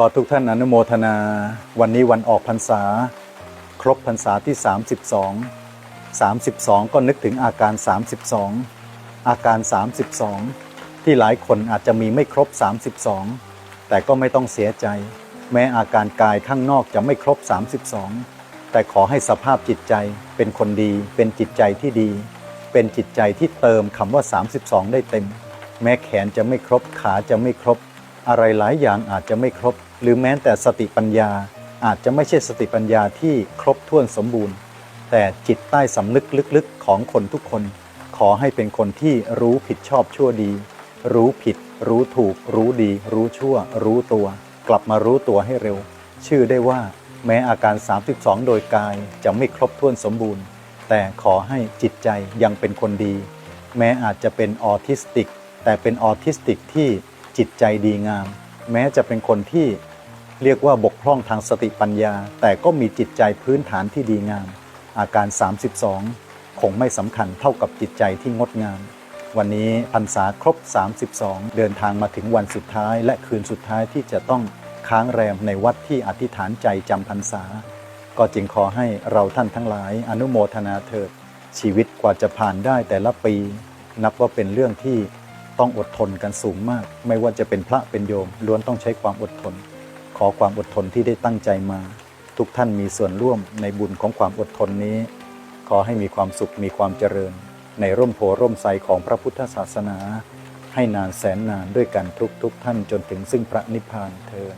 ขอทุกท่านอนุโมทนา วันนี้วันออกพรรษา ครบพรรษาที่ 32 32 ก็นึกถึงอาการ 32 อาการ 32 ที่หลายคนอาจจะมีไม่ครบ 32 แต่ก็ไม่ต้องเสียใจ แม้อาการกายข้างนอกจะไม่ครบ 32 แต่ขอให้สภาพจิตใจเป็นคนดี เป็นจิตใจที่ดี เป็นจิตใจที่เติมคำว่า 32 ได้เต็ม แม้แขนจะไม่ครบขาจะไม่ครบอะไรหลายอย่างอาจจะไม่ครบ หรือแม้แต่สติปัญญาอาจจะไม่ใช่สติปัญญาที่ครบถ้วนสมบูรณ์ แต่จิตใต้สำนึกลึกๆ ของคนทุกคน ขอให้เป็นคนที่รู้ผิดชอบชั่วดี รู้ผิด รู้ถูก รู้ดี รู้ชั่ว รู้ตัว กลับมารู้ตัวให้เร็ว ชื่อได้ว่า แม้อาการ 32 โดยกายจะไม่ครบถ้วนสมบูรณ์ แต่ขอให้จิตใจยังเป็นคนดี แม้อาจจะเป็นออทิสติก แต่เป็นออทิสติกที่จิตใจดีงาม แม้จะเป็นคนที่ เรียกว่าบกพร่องทางสติปัญญา แต่ก็มีจิตใจพื้นฐานที่ดีงาม อาการ 32 คงไม่สำคัญเท่ากับจิตใจที่งดงาม วันนี้พรรษาครบ 32 เดินทางมาถึงวันสุดท้าย และคืนสุดท้ายที่จะต้องค้างแรมในวัดที่อธิษฐานใจจำพรรษา ก็จึงขอให้เราท่านทั้งหลายอนุโมทนาเถิด ชีวิตกว่าจะผ่านได้แต่ละปี นับว่าเป็นเรื่องที่ต้องอดทนกันสูงมาก ไม่ว่าจะเป็นพระเป็นโยมล้วนต้องใช้ความอดทน ขอความอดทนที่ได้ตั้งใจมา ทุกท่านมีส่วนร่วมในบุญของความอดทนนี้ ขอให้มีความสุขมีความเจริญ ในร่มโพร่มไทรของพระพุทธศาสนา ให้นานแสนนานด้วยกันทุกทุกท่านจนถึงซึ่งพระนิพพานเทอญ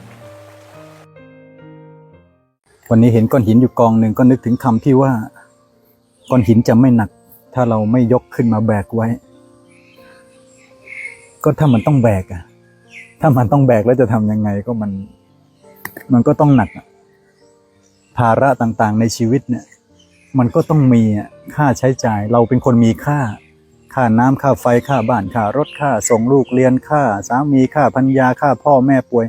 วันนี้เห็นก้อนหินอยู่กองหนึ่งก็นึกถึงคำที่ว่า ก้อนหินจะไม่หนัก ถ้าเราไม่ยกขึ้นมาแบกไว้ ก็ถ้ามันต้องแบกอะถ้ามันต้องแบกแล้วจะทำยังไงก็มัน มันก็ต้องหนัก ภาระต่างๆ ในชีวิตเนี่ย มันก็ต้องมีค่าใช้จ่าย เราเป็นคนมีค่า ค่าน้ำค่าไฟค่าบ้านค่ารถค่า ส่งลูกเรียนค่า สามีค่าพัญญาค่าพ่อแม่ป่วย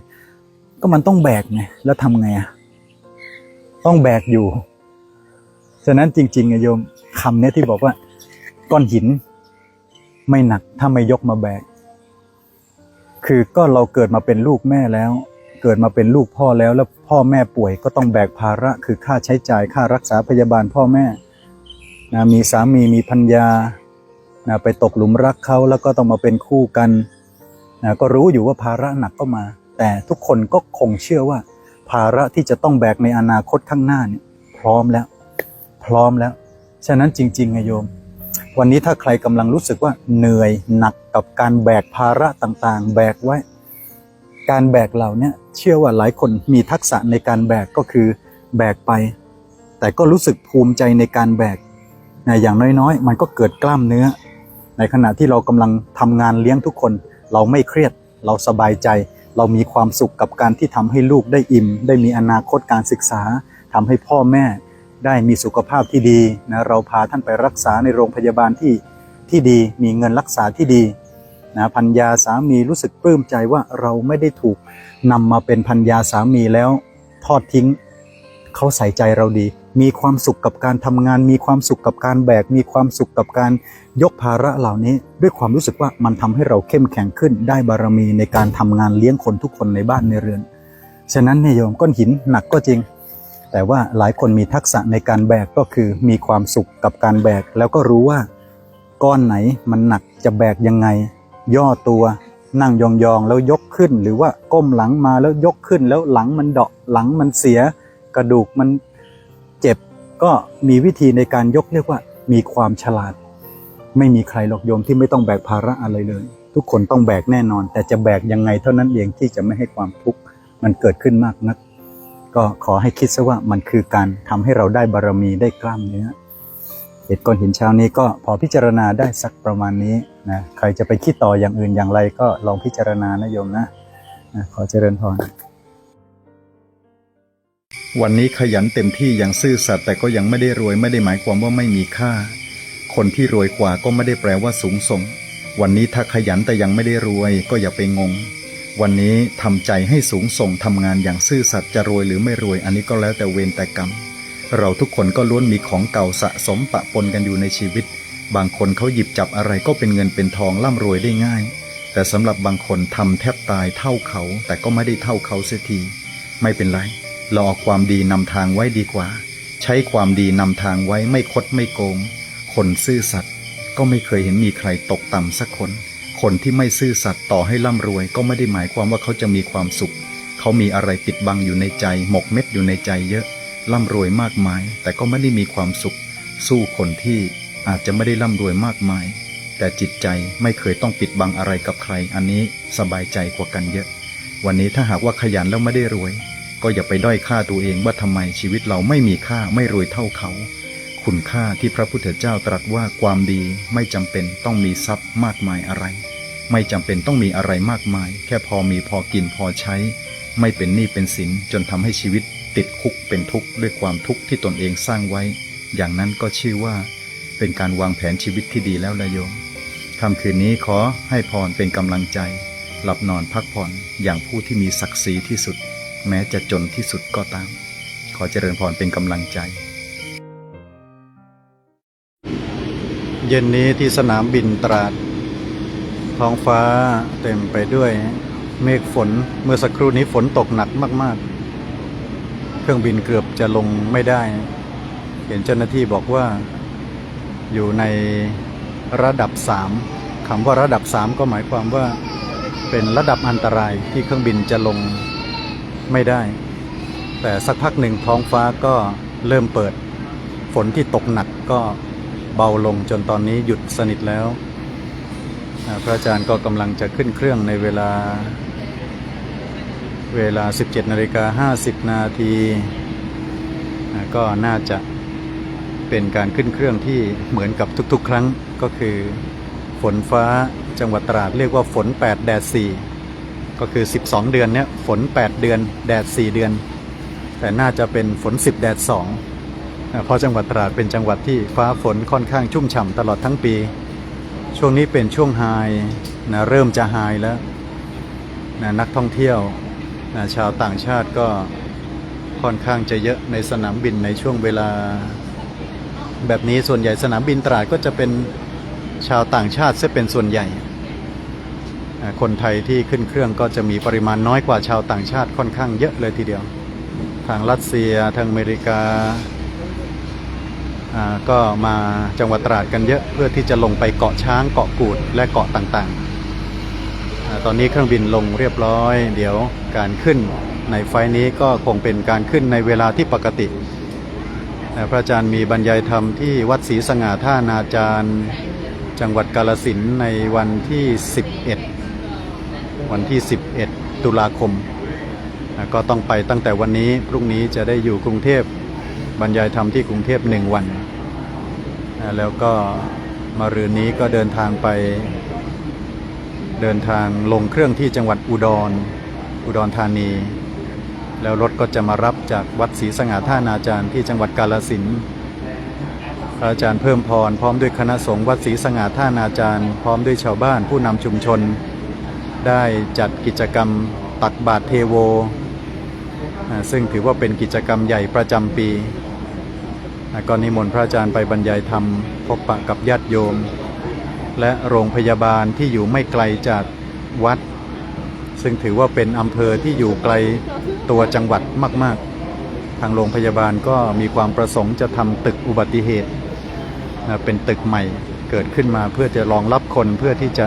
ก็มันต้องแบกไงแล้วทำไงอะต้องแบกอยู่ ฉะนั้นจริงๆอะโยมคำเนี้ยที่บอกว่า ก้อนหิน ไม่หนักถ้าไม่ยกมาแบก คือก็เราเกิดมาเป็นลูกแม่แล้ว เกิดมาเป็นลูกพ่อแล้วแล้วพ่อแม่ป่วยก็ต้องแบกภาระคือค่าใช้จ่ายค่ารักษาพยาบาลพ่อแม่นะมีสามีมีพัญญานะไปตกหลุมรักเขาแล้วก็ต้องมาเป็นคู่กันนะก็รู้อยู่ว่าภาระหนักก็มา แต่ทุกคนก็คงเชื่อว่า ภาระที่จะต้องแบกในอนาคตข้างหน้าเนี่ยพร้อมแล้ว พร้อมแล้ว ฉะนั้นจริงๆอะโยม วันนี้ถ้าใครกำลังรู้สึกว่าเหนื่อยหนักกับการแบกภาระต่างๆ แบกไว้ การแบกเหล่านี้เชื่อว่าหลายคนมีทักษะในการแบกก็คือแบกไป แต่ก็รู้สึกภูมิใจในการแบกนะอย่างน้อยๆ มันก็เกิดกล้ามเนื้อ ในขณะที่เรากำลังทำงานเลี้ยงทุกคน เราไม่เครียด เราสบายใจ เรามีความสุขกับการที่ทำให้ลูกได้อิ่ม ได้มีอนาคตการศึกษาทำให้พ่อแม่ได้มีสุขภาพที่ดีนะเราพาท่านไปรักษาในโรงพยาบาลที่ที่ดี มีเงินรักษาที่ดี นะพัญญาสามีรู้สึกปลื้มใจว่าเราไม่ได้ถูกนำมาเป็นพัญญาสามีแล้วทอดทิ้ง เขาใส่ใจเราดี มีความสุขกับการทำงาน มีความสุขกับการแบก มีความสุขกับการยกภาระเหล่านี้ ด้วยความรู้สึกว่ามันทำให้เราเข้มแข็งขึ้น ได้บารมีในการทำงานเลี้ยงคนทุกคนในบ้านในเรือน ฉะนั้นเนี่ยโยมก้อนหินหนักก็จริง แต่ว่าหลายคนมีทักษะในการแบกก็คือมีความสุขกับการแบก แล้วก็รู้ว่าก้อนไหนมันหนักจะแบกยังไง ย่อตัวนั่งยองๆแล้วยกขึ้น หรือว่าก้มหลังมาแล้วยกขึ้น แล้วหลังมันเดาะหลังมันเสีย กระดูกมันเจ็บก็มีวิธีในการยกเรียกว่ามีความฉลาด ไม่มีใครหรอกโยมที่ไม่ต้องแบกภาระอะไรเลย ทุกคนต้องแบกแน่นอน แต่จะแบกยังไงเท่านั้นเองที่จะไม่ให้ความทุกข์มันเกิดขึ้นมากนัก ก็ขอให้คิดซะว่ามันคือการทำให้เราได้บารมีได้กล้ามเนื้อเหตุก้อนหินเช้านี้ก็พอพิจารณาได้สักประมาณนี้นะใครจะไปคิดต่ออย่างอื่นอย่างไรก็ลองพิจารณานะโยมนะนะขอเจริญพรวันนี้ขยันเต็มที่อย่างซื่อสัตย์แต่ก็ยังไม่ได้รวยไม่ได้หมายความว่าไม่มีค่า คนที่รวยกว่าก็ไม่ได้แปลว่าสูงส่ง วันนี้ถ้าขยันแต่ยังไม่ได้รวยก็อย่าไปงง วันนี้ทำใจให้สูงส่งทำงานอย่างซื่อสัตย์จะรวยหรือไม่รวยอันนี้ก็แล้วแต่เวรแต่กรรม เราทุกคนก็ล้วนมีของเก่าสะสมปะปนกันอยู่ในชีวิต บางคนเขาหยิบจับอะไรก็เป็นเงินเป็นทองร่ำรวยได้ง่าย แต่สำหรับบางคนทำแทบตายเท่าเขา แต่ก็ไม่ได้เท่าเขาเสียที ไม่เป็นไรเราเอาความดีนำทางไว้ดีกว่า ใช้ความดีนำทางไว้ไม่คดไม่โกง คนซื่อสัตย์ก็ไม่เคยเห็นมีใครตกต่ำสักคน คนที่ไม่ซื่อสัตย์ต่อให้ร่ำรวย ก็ไม่ได้หมายความว่าเขาจะมีความสุข เขามีอะไรปิดบังอยู่ในใจ หมกเม็ดอยู่ในใจเยอะร่ำรวยมากมาย แต่ก็ไม่ได้มีความสุข สู้คนที่ อาจจะไม่ได้ร่ำรวยมากมาย แต่จิตใจไม่เคยต้องปิดบังอะไรกับใคร อันนี้สบายใจกว่ากันเยอะ วันนี้ถ้าหากว่าขยันแล้วไม่ได้รวย ก็อย่าไปด้อยค่าตัวเองว่าทำไมชีวิตเราไม่มีค่าไม่รวยเท่าเขา คุณค่าที่พระพุทธเจ้าตรัสว่าความดีไม่จำเป็นต้องมีทรัพย์มากมายอะไร ไม่จำเป็นต้องมีอะไรมากมาย แค่พอมีพอกินพอใช้ ไม่เป็นหนี้เป็นสินจนทำให้ชีวิตติดคุกเป็นทุกข์ด้วยความทุกข์ที่ตนเองสร้างไว้ อย่างนั้นก็ชื่อว่า เป็นการวางแผนชีวิตที่ดีแล้วละโยมค่ำคืนนี้ขอให้พรเป็นกำลังใจ หลับนอนพักผ่อนอย่างผู้ที่มีศักดิ์ศรีที่สุด แม้จะจนที่สุดก็ตาม ขอเจริญพรเป็นกำลังใจ เย็นนี้ที่สนามบินตราด ท้องฟ้าเต็มไปด้วยเมฆฝนเมื่อสักครู่นี้ฝนตกหนักมาก ๆ เครื่องบินเกือบจะลงไม่ได้ เห็นเจ้าหน้าที่บอกว่า อยู่ในระดับสามคำว่าระดับสามก็หมายความว่าเป็นระดับอันตรายที่เครื่องบินจะลงไม่ได้ แต่สักพักหนึ่งท้องฟ้าก็เริ่มเปิด ฝนที่ตกหนักก็เบาลงจนตอนนี้หยุดสนิทแล้วอาพระอาจารย์ก็กำลังจะขึ้นเครื่องในเวลา เวลา 17นาฬิกา50 นาที ก็น่าจะ เป็นการขึ้นเครื่องที่เหมือนกับทุกๆ ครั้งก็คือ ฝนฟ้าจังหวัดตราดเรียกว่าฝน 8 แดด 4 ก็คือ 12 เดือนเนี้ยฝน 8 เดือน แดด 4 เดือน แต่น่าจะเป็นฝน 10 แดด2อ่าเพราะจังหวัดตราดเป็นจังหวัดที่ฟ้าฝนค่อนข้างชุ่มฉ่ำตลอดทั้งปี ช่วงนี้เป็นช่วงไฮนะเริ่มจะไฮแล้วนะนักท่องเที่ยวนะชาวต่างชาติก็ค่อนข้างจะเยอะในสนามบินในช่วงเวลา แบบนี้ส่วนใหญ่สนามบินตราดก็จะเป็นชาวต่างชาติซะเป็นส่วนใหญ่ คนไทยที่ขึ้นเครื่องก็จะมีปริมาณน้อยกว่าชาวต่างชาติค่อนข้างเยอะเลยทีเดียว ทางรัสเซียทางอเมริกาก็มาจังหวัดตราดกันเยอะเพื่อที่จะลงไปเกาะช้างเกาะกูดและเกาะต่างๆ ตอนนี้เครื่องบินลงเรียบร้อย เดี๋ยวการขึ้นในไฟนี้ก็คงเป็นการขึ้นในเวลาที่ปกติ พระอาจารย์มีบรรยายธรรมที่วัดศรีสง่าท่านาจารย์จังหวัดกาลสินในวันที่ 11 วันที่ 11 ตุลาคม ก็ต้องไปตั้งแต่วันนี้พรุ่งนี้จะได้อยู่กรุงเทพบรรยายธรรมที่กรุงเทพหนึ่งวัน แล้วก็มารืนนี้ก็เดินทางไป เดินทางลงเครื่องที่จังหวัดอุดร อุดรธานี แล้วรถก็จะมารับจากวัดศรีสง่าท่านาจารย์ที่จังหวัดกาลสินพระอาจารย์เพิ่มพรพร้อมด้วยคณะสงฆ์วัดศรีสง่าท่านาจารย์ พร้อมด้วยชาวบ้านผู้นำชุมชน ได้จัดกิจกรรมตักบาตรเทโว ซึ่งถือว่าเป็นกิจกรรมใหญ่ประจำปีอ่าก็นิมนต์พระอาจารย์ไปบรรยายธรรม พบปะกับญาติโยม และโรงพยาบาลที่อยู่ไม่ไกลจากวัด ซึ่งถือว่าเป็นอำเภอที่อยู่ไกลตัวจังหวัดมาก ๆ ทางโรงพยาบาลก็มีความประสงค์จะทำตึกอุบัติเหตุนะเป็นตึกใหม่เกิดขึ้นมาเพื่อจะรองรับคนเพื่อที่จะ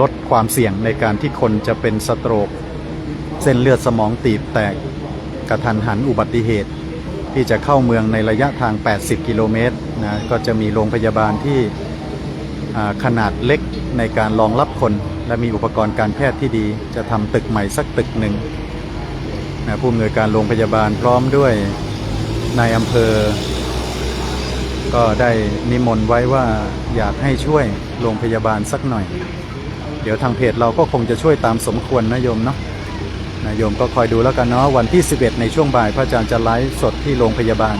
ลดความเสี่ยงในการที่คนจะเป็นสโตรก เส้นเลือดสมองตีบแตกกระทันหันอุบัติเหตุ ที่จะเข้าเมืองในระยะทาง 80 กิโลเมตรนะก็จะมีโรงพยาบาลที่ขนาดเล็กในการรองรับคน และมีอุปกรณ์การแพทย์ที่ดีจะทำตึกใหม่สักตึกหนึ่งนะผู้อำนวยการโรงพยาบาลพร้อมด้วยนายอำเภอ ก็ได้นิมนต์ไว้ว่าอยากให้ช่วยโรงพยาบาลสักหน่อย เดี๋ยวทางเพจเราก็คงจะช่วยตามสมควรนะโยมเนาะนะโยมก็คอยดูแล้วกันเนาะวันที่ 11 ในช่วงบ่ายพระอาจารย์จะไลฟ์สดที่โรงพยาบาล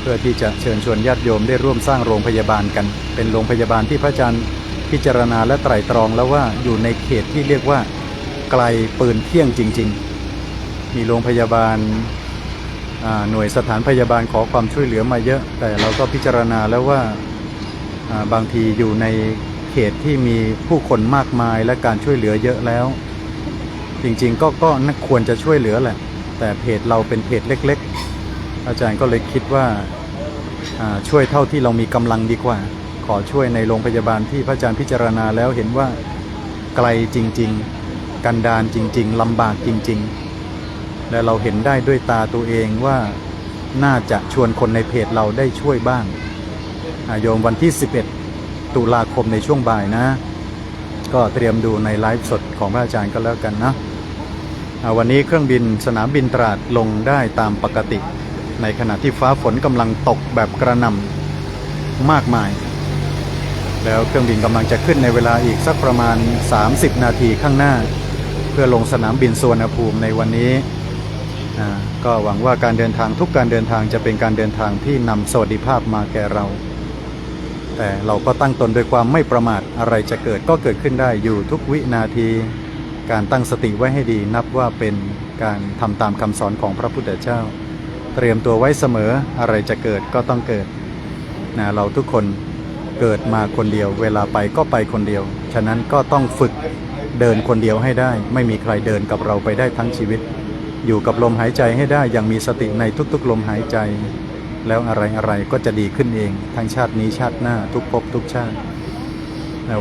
เพื่อที่จะเชิญชวนญาติโยมได้ร่วมสร้างโรงพยาบาลกัน เป็นโรงพยาบาลที่พระอาจารย์ พิจารณาและไตร่ตรองแล้วว่าอยู่ในเขตที่เรียกว่าไกลปืนเที่ยงจริง ๆ มีโรงพยาบาลาหน่วยสถานพยาบาลขอความช่วยเหลือมาเยอะ แต่เราก็พิจารณาแล้วว่าาบางทีอยู่ในเขตที่มีผู้คนมากมายและการช่วยเหลือเยอะแล้ว จริงๆก็ก็น่าควรจะช่วยเหลือแหละ แต่เพจเราเป็นเพจเล็ก ๆ อาจารย์ก็เลยคิดว่าอ่าช่วยเท่าที่เรามีกำลังดีกว่า ขอช่วยในโรงพยาบาลที่พระอาจารย์พิจารณาแล้วเห็นว่าไกลจริง ๆ กันดานจริง ๆลำบากจริง ๆ และเราเห็นได้ด้วยตาตัวเองว่าน่าจะชวนคนในเพจเราได้ช่วยบ้างอาโยมวันที่ 11 ตุลาคมในช่วงบ่ายนะ ก็เตรียมดูในไลฟ์สดของพระอาจารย์ก็แล้วกันนะวันนี้เครื่องบินสนามบินตราดลงได้ตามปกติ ในขณะที่ฟ้าฝนกำลังตกแบบกระหน่ำมากมาย แล้วเครื่องบินกำลังจะขึ้นในเวลาอีกสักประมาณ 30 นาทีข้างหน้า เพื่อลงสนามบินสุวรรณภูมิในวันนี้ ก็หวังว่าการเดินทางทุกการเดินทางจะเป็นการเดินทางที่นำสวัสดิภาพมาแก่เรา แต่เราก็ตั้งตนโดยความไม่ประมาทอะไรจะเกิดก็เกิดขึ้นได้อยู่ทุกวินาที การตั้งสติไว้ให้ดีนับว่าเป็นการทำตามคำสอนของพระพุทธเจ้า เตรียมตัวไว้เสมออะไรจะเกิดก็ต้องเกิดนะเราทุกคน เกิดมาคนเดียว เวลาไปก็ไปคนเดียว ฉะนั้นก็ต้องฝึกเดินคนเดียวให้ได้ ไม่มีใครเดินกับเราไปได้ทั้งชีวิต อยู่กับลมหายใจให้ได้อย่างมีสติในทุกๆ ลมหายใจ แล้วอะไรอะไรๆก็จะดีขึ้นเอง ทั้งชาตินี้ชาติหน้าทุกภพทุกชาติ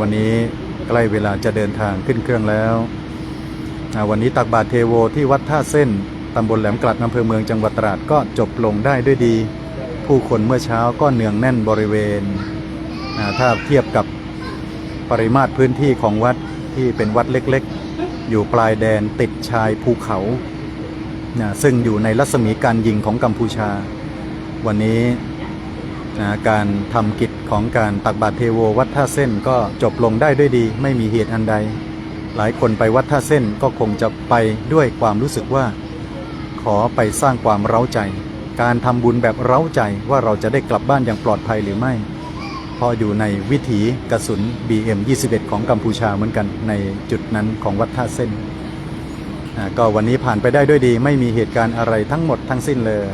วันนี้ใกล้เวลาจะเดินทางขึ้นเครื่องแล้ว วันนี้ตักบาตรเทโวที่วัดท่าเส้นตำบลแหลมกลัดอำเภอเมืองจังหวัดตราดก็จบลงได้ด้วยดี ผู้คนเมื่อเช้าก็เนืองแน่นบริเวณ ถ้าเทียบกับปริมาตรพื้นที่ของวัดที่เป็นวัดเล็กๆ อยู่ปลายแดนติดชายภูเขานะซึ่งอยู่ในรัศมีการยิงของกัมพูชา วันนี้นะการทำกิจของการตักบาตรเทโววัดท่าเส้นก็จบลงได้ด้วยดี ไม่มีเหตุอันใด หลายคนไปวัดท่าเส้นก็คงจะไปด้วยความรู้สึกว่า ขอไปสร้างความเร้าใจ การทำบุญแบบเร้าใจว่าเราจะได้กลับบ้านอย่างปลอดภัยหรือไม่ พออยู่ในวิถีกระสุน BM 21 ของกัมพูชาเหมือนกันในจุดนั้นของวัดท่าเส้นอ่าก็วันนี้ผ่านไปได้ด้วยดี ไม่มีเหตุการณ์อะไรทั้งหมดทั้งสิ้นเลย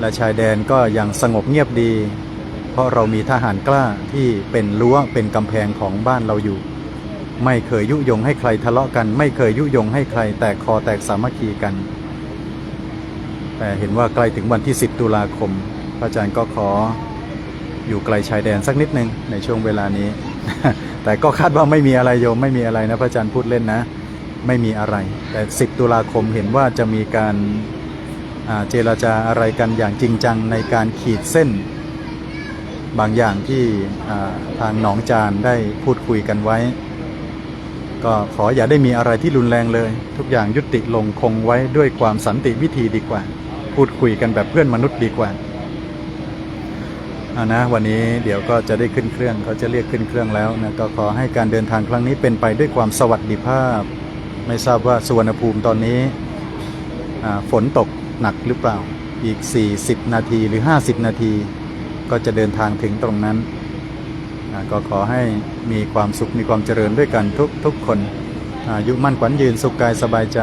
และชายแดนก็ยังสงบเงียบดี เพราะเรามีทหารกล้าที่เป็นรั้วเป็นกำแพงของบ้านเราอยู่ ไม่เคยยุยงให้ใครทะเลาะกัน ไม่เคยยุยงให้ใครแตกคอแตกสามัคคีกัน แต่เห็นว่าใกล้ถึงวันที่ 10 ตุลาคมพระอาจารย์ก็ขอ อยู่ไกลชายแดนสักนิดนึงในช่วงเวลานี้ แต่ก็คาดว่าไม่มีอะไรโยมไม่มีอะไรนะพระอาจารย์พูดเล่นนะ ไม่มีอะไร แต่ 10 ตุลาคมเห็นว่าจะมีการเจรจาอะไรกันอย่างจริงจังในการขีดเส้น บางอย่างที่ทางหนองจานได้พูดคุยกันไว้ ก็ขออย่าได้มีอะไรที่รุนแรงเลย ทุกอย่างยุติลงคงไว้ด้วยความสันติวิธีดีกว่า พูดคุยกันแบบเพื่อนมนุษย์ดีกว่า อานะวันนี้เดี๋ยวก็จะได้ขึ้นเครื่องเขาจะเรียกขึ้นเครื่องแล้วนะก็ขอให้การเดินทางครั้งนี้เป็นไปด้วยความสวัสดิภาพ ไม่ทราบว่าสุวรรณภูมิตอนนี้อ่าฝนตกหนักหรือเปล่าอีก 40 นาทีหรือ 50 นาที ก็จะเดินทางถึงตรงนั้นอ่าก็ขอให้มีความสุขมีความเจริญด้วยกันทุกทุกคนอายุมั่นขวัญยืนสุขกายสบายใจ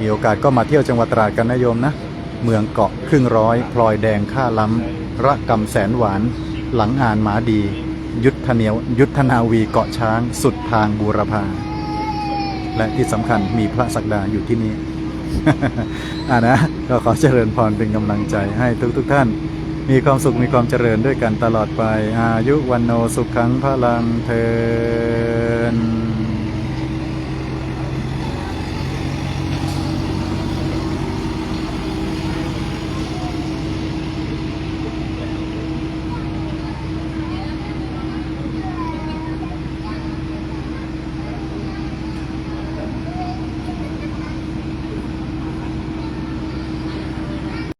มีโอกาสก็มาเที่ยวจังหวัดตราดกันนะโยมนะ เมืองเกาะครึ่งร้อยพลอยแดงค่าล้ำ ระกำแสนหวาน หลังอ่านหมาดี ยุทธเนียวยุทธนาวีเกาะช้าง สุดทางบูรพาและที่สำคัญมีพระศักดาอยู่ที่นี่อ่านะก็ขอเจริญพรเป็นกำลังใจให้ทุกทุกท่าน มีความสุขมีความเจริญด้วยกันตลอดไป อายุวันโนสุขังพลังเทิน